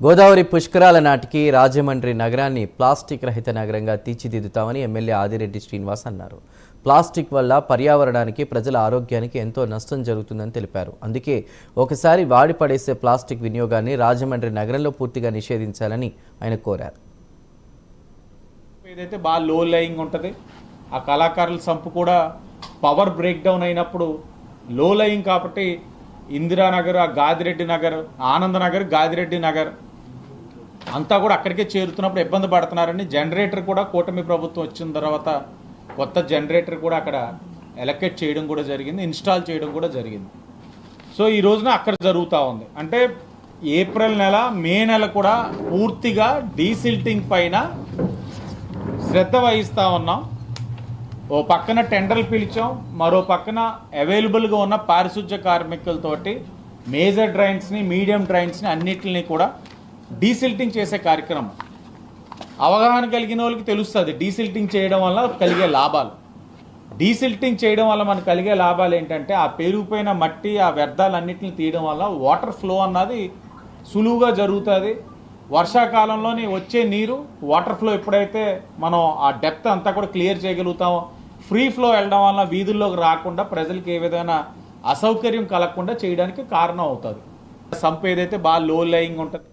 గోదావరి పుష్కరాల నాటికి రాజమండ్రి నగరాన్ని ప్లాస్టిక్ రహిత నగరంగా తీర్చిదిద్దుతామని ఎమ్మెల్యే ఆదిరెడ్డి శ్రీనివాస్ అన్నారు. ప్లాస్టిక్ వల్ల పర్యావరణానికి ప్రజల ఆరోగ్యానికి ఎంతో నష్టం జరుగుతుందని తెలిపారు. అందుకే ఒకసారి వాడి పడేసే ప్లాస్టిక్ వినియోగాన్ని రాజమండ్రి నగరంలో పూర్తిగా నిషేధించాలని ఆయన కోరారు. ఏదైతే బాగా లో లయింగ్ ఉంటుంది ఆ కళాకారుల సంపు కూడా పవర్ బ్రేక్ డౌన్ అయినప్పుడు లో లయింగ్ కాబట్టి ఇందిరానగర్ ఆ గాదిరెడ్డి నగర్ ఆనందనగర్ గాదిరెడ్డి నగర్ అంతా కూడా అక్కడికే చేరుతున్నప్పుడు ఇబ్బంది పడుతున్నారని జనరేటర్ కూడా కూటమి ప్రభుత్వం వచ్చిన తర్వాత కొత్త జనరేటర్ కూడా అక్కడ ఎలకేట్ చేయడం కూడా జరిగింది ఇన్స్టాల్ చేయడం కూడా జరిగింది. సో ఈ రోజున అక్కడ జరుగుతూ ఉంది. అంటే ఏప్రిల్ నెల మే నెల కూడా పూర్తిగా డీసిల్టింగ్ పైన శ్రద్ధ వహిస్తూ ఉన్నాం. ఓ పక్కన టెండర్లు పిలిచాం మరో పక్కన అవైలబుల్గా ఉన్న పారిశుధ్య కార్మికులతోటి మేజర్ డ్రైన్స్ని మీడియం డ్రైన్స్ని అన్నిటిని కూడా డీసిల్టింగ్ చేసే కార్యక్రమం. అవగాహన కలిగిన వాళ్ళకి తెలుస్తుంది. డీసిల్టింగ్ చేయడం వల్ల కలిగే లాభాలు. డీసిల్టింగ్ చేయడం వల్ల మనకు కలిగే లాభాలు ఏంటంటే ఆ పెరిగిపోయిన మట్టి ఆ వ్యర్థాలన్నింటిని తీయడం వల్ల వాటర్ ఫ్లో అన్నది సులువుగా జరుగుతుంది. వర్షాకాలంలోని వచ్చే నీరు వాటర్ ఫ్లో ఎప్పుడైతే మనం ఆ డెప్త్ అంతా కూడా క్లియర్ చేయగలుగుతామో ఫ్రీ ఫ్లో వెళ్ళడం వల్ల వీధుల్లోకి రాకుండా ప్రజలకు ఏ విధమైన అసౌకర్యం కలగకుండా చేయడానికి కారణం అవుతుంది. సంప్ ఏదైతే బాగా లో లయింగ్ ఉంటుంది.